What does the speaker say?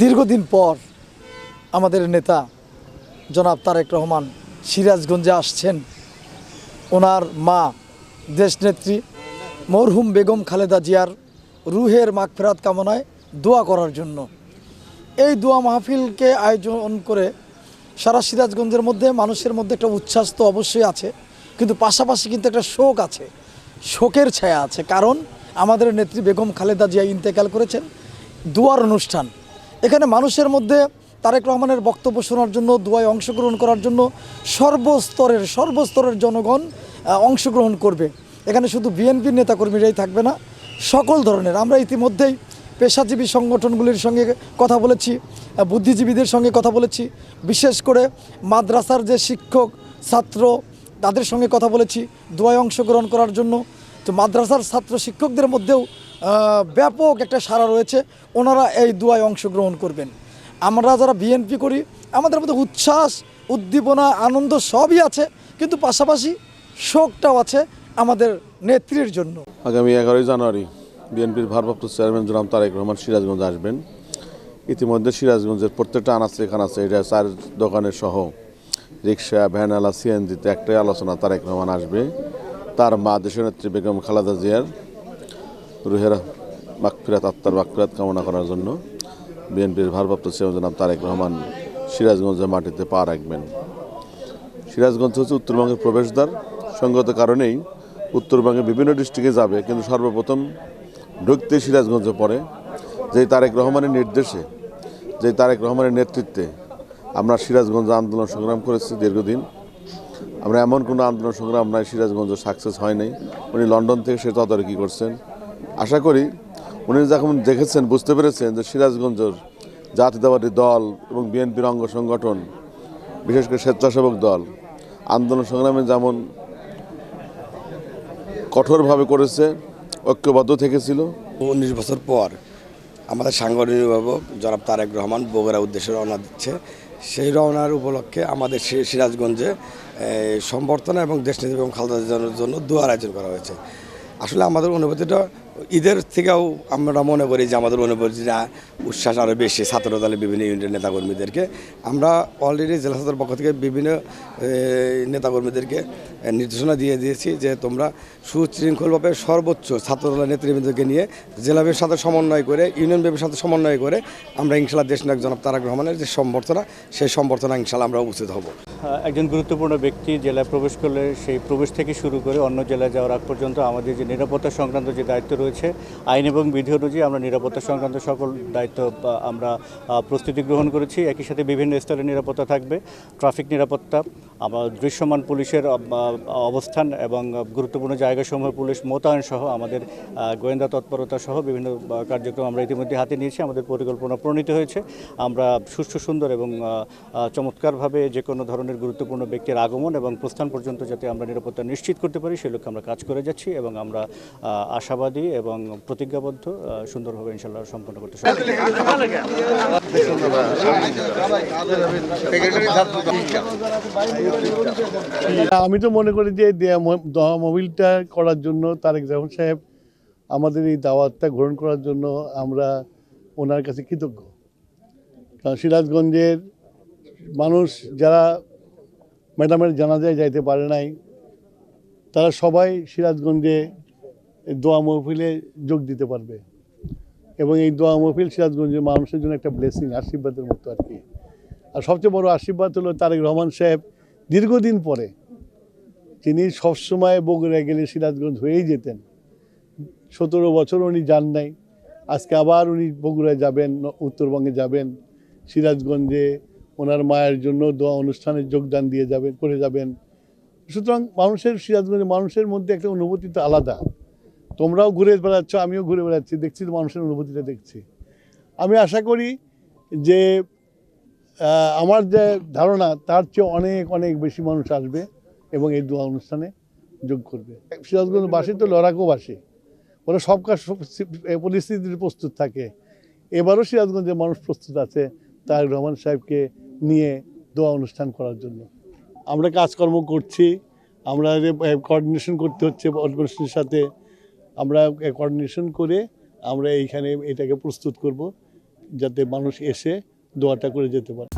দীর্ঘদিন পর আমাদের নেতা জনাব তারেক রহমান সিরাজগঞ্জে আসছেন। ওনার মা, দেশনেত্রী মরহুম বেগম খালেদা জিয়ার রুহের মাগফেরাত কামনায় দোয়া করার জন্য। এই দোয়া মাহফিলকে আয়োজন করে সারা সিরাজগঞ্জের মধ্যে, মানুষের মধ্যে একটা উচ্ছ্বাস তো অবশ্যই আছে, কিন্তু পাশাপাশি কিন্তু একটা শোক আছে। শোকের ছায়া আছে, কারণ আমাদের নেত্রী বেগম খালেদা জিয়া ইন্তেকাল করেছেন, দুয়ার অনুষ্ঠান। এখানে মানুষের মধ্যে তারেক রহমানের বক্তব্য শোনার জন্য, দুয়ায় অংশগ্রহণ করার জন্য সর্বস্তরের সর্বস্তরের জনগণ অংশগ্রহণ করবে। এখানে শুধু বিএনপির নেতাকর্মীরাই থাকবে না, সকল ধরনের। আমরা ইতিমধ্যেই পেশাজীবী সংগঠনগুলির সঙ্গে কথা বলেছি বুদ্ধিজীবীদের সঙ্গে কথা বলেছি, বিশেষ করে মাদ্রাসার যে শিক্ষক, ছাত্র, তাদের সঙ্গে কথা বলেছি, দোয়ায় অংশগ্রহণ করার জন্য। তো মাদ্রাসার ছাত্র শিক্ষকদের মধ্যেও ব্যাপক একটা সাড়া রয়েছে। ওনারা এই দোয়ায় অংশগ্রহণ করবেন। আমরা যারা বিএনপি করি, আমাদের মধ্যে উচ্ছ্বাস, উদ্দীপনা, আনন্দ সবই আছে, কিন্তু পাশাপাশি শোকটাও আছে আমাদের নেত্রীর জন্য। আগামী এগারোই জানুয়ারি বিএনপির ভারপ্রাপ্ত চেয়ারম্যান জনাব তারেক রহমান সিরাজগঞ্জ আসবেন। ইতিমধ্যে সিরাজগঞ্জের প্রত্যেকটা আনাচে খানাচে এটা চার দোকানের সহ রিক্সা, ভ্যান আলা সিএনজিতে একটাই আলোচনা, তারেক রহমান আসবে। তার মা দেশনেত্রী বেগম খালেদা জিয়ার রুহের বাকফিরাত আত্মার বাকফিরাত কামনা করার জন্য বিএনপির ভারপ্রাপ্ত চেয়ারম্যান জনাব তারেক রহমান সিরাজগঞ্জের মাটিতে পা রাখবেন। সিরাজগঞ্জ হচ্ছে উত্তরবঙ্গের প্রবেশদ্বার। সঙ্গত কারণেই উত্তরবঙ্গের বিভিন্ন ডিস্ট্রিক্টে যাবে, কিন্তু সর্বপ্রথম ঢুকতে সিরাজগঞ্জে পড়ে। যেই তারেক রহমানের নির্দেশে, যেই তারেক রহমানের নেতৃত্বে আমরা সিরাজগঞ্জ আন্দোলন সংগ্রাম করেছি দীর্ঘদিন, আমরা এমন কোনো আন্দোলন সংগ্রাম নাই, সিরাজগঞ্জ সাকসেস হয় নাই। উনি লন্ডন থেকে সে তদারকি করছেন। আশা করি উনি যখন দেখেছেন, বুঝতে পেরেছেন যে সিরাজগঞ্জের জাতীয়তাবাদী দল এবং বিএনপির অঙ্গ সংগঠন, বিশেষ করে স্বেচ্ছাসেবক দল, আন্দোলন সংগ্রামে যেমন কঠোরভাবে করেছে, ঐক্যবদ্ধ থেকেছিল। উনিশ বছর পর আমাদের সাংগঠনিক অভিভাবক জনাব তারেক রহমান বগুড়া উদ্দেশ্যে রওনা দিচ্ছে। সেই রওনার উপলক্ষে আমাদের সিরাজগঞ্জে সম্বর্ধনা এবং দেশ দেশনীতি এবং খালদা জন্য দুয়ার আয়োজন করা হয়েছে। আসলে আমাদের অনুভূতিটা ঈদের থেকেও আমরা মনে করি যে, আমাদের অনুভূতিটা উচ্ছ্বাস আরও বেশি ছাত্র দলের বিভিন্ন ইউনিটের নেতাকর্মীদেরকে। আমরা অলরেডি জেলা সদর পক্ষ থেকে বিভিন্ন নেতাকর্মীদেরকে নির্দেশনা দিয়ে দিয়েছি যে, তোমরা সুশৃঙ্খলভাবে সর্বোচ্চ ছাত্র দলের নেতৃবৃন্দকে নিয়ে জেলা বিএর সাথে সমন্বয় করে, ইউনিয়ন বিএর সাথে সমন্বয় করে আমরা ইনশাল্লাহ দেশ নায়ক জনাব তারাক রহমানের যে সম্বর্ধনা, সেই সম্বর্ধনা ইনশাল্লাহ আমরা উপস্থিত হব। একজন গুরুত্বপূর্ণ ব্যক্তি জেলায় প্রবেশ করলে, সেই প্রবেশ থেকে শুরু করে অন্য জেলায় যাওয়ার আগ পর্যন্ত আমাদের যে নিরাপত্তা সংক্রান্ত যে দায়িত্ব রয়েছে আইন এবং বিধি অনুযায়ী আমরা নিরাপত্তা সংক্রান্ত সকল দায়িত্ব আমরা প্রস্তুতি গ্রহণ করেছি। একই সাথে বিভিন্ন স্তরের নিরাপত্তা থাকবে। ট্রাফিক নিরাপত্তা আমার দৃশ্যমান পুলিশের অবস্থান এবং গুরুত্বপূর্ণ জায়গাসমূহে পুলিশ মোতায়েন সহ আমাদের গোয়েন্দা তৎপরতা সহ বিভিন্ন কার্যক্রম আমরা ইতিমধ্যে হাতে নিয়েছি। আমাদের পরিকল্পনা প্রণীত হয়েছে। আমরা সুষ্ঠু, সুন্দর এবং চমৎকারভাবে যে কোনো ধরনের গুরুত্বপূর্ণ ব্যক্তির আগমন এবং প্রস্থান পর্যন্ত যাতে আমরা নিরাপত্তা নিশ্চিত করতে পারি সেই লক্ষ্যে আমরা কাজ করে যাচ্ছি এবং আমরা আশাবাদী এবং প্রতিজ্ঞাবদ্ধ সুন্দরভাবে ইনশাল্লাহ সম্পন্ন করতে আমি তো মনে করি যে মোবিলটা করার জন্য তারেক রহমান সাহেব আমাদের এই দাওয়াতটা গ্রহণ করার জন্য আমরা ওনার কাছে কৃতজ্ঞ। কারণ সিরাজগঞ্জের মানুষ যারা ম্যাডামের জানাজায় যাইতে পারে নাই, তারা সবাই সিরাজগঞ্জে দোয়া মহফিলে যোগ দিতে পারবে। এবং এই দোয়া মহফিল সিরাজগঞ্জের মানুষের জন্য একটা ব্লেসিং আশীর্বাদের মতো আর কি। আর সবচেয়ে বড় আশীর্বাদ হলো তারেক রহমান সাহেব দীর্ঘদিন পরে তিনি সবসময় বগুড়া গেলে সিরাজগঞ্জ হয়েই যেতেন। সতেরো বছর উনি যান নাই। আজকে আবার উনি বগুড়ায় যাবেন, উত্তরবঙ্গে যাবেন। সিরাজগঞ্জে ওনার মায়ের জন্য দোয়া অনুষ্ঠানে যোগদান দিয়ে যাবেন, করে যাবেন। সুতরাং মানুষের, সিরাজগঞ্জের মানুষের মধ্যে একটা অনুভূতি তো আলাদা। তোমরাও ঘুরে বেড়াচ্ছ, আমিও ঘুরে বেড়াচ্ছি, দেখছি মানুষের অনুভূতিটা দেখছি। আমি আশা করি যে আমার যে ধারণা, তার চেয়ে অনেক অনেক বেশি মানুষ আসবে এবং এই দোয়া অনুষ্ঠানে যোগ করবে। সিরাজগঞ্জ সিরাজগঞ্জবাসী তো লড়াকও বাসে। ওরা সব কাজ পরিস্থিতির প্রস্তুত থাকে। এবারও সিরাজগঞ্জের মানুষ প্রস্তুত আছে তার রহমান সাহেবকে নিয়ে দোয়া অনুষ্ঠান করার জন্য। আমরা কাজকর্ম করছি, আমরা কোঅর্ডিনেশন করতে হচ্ছে, অর্গানাইজেশনের সাথে আমরা কোঅর্ডিনেশন করে আমরা এইখানে এটাকে প্রস্তুত করব, যাতে মানুষ এসে দোয়াটা করে যেতে পারে।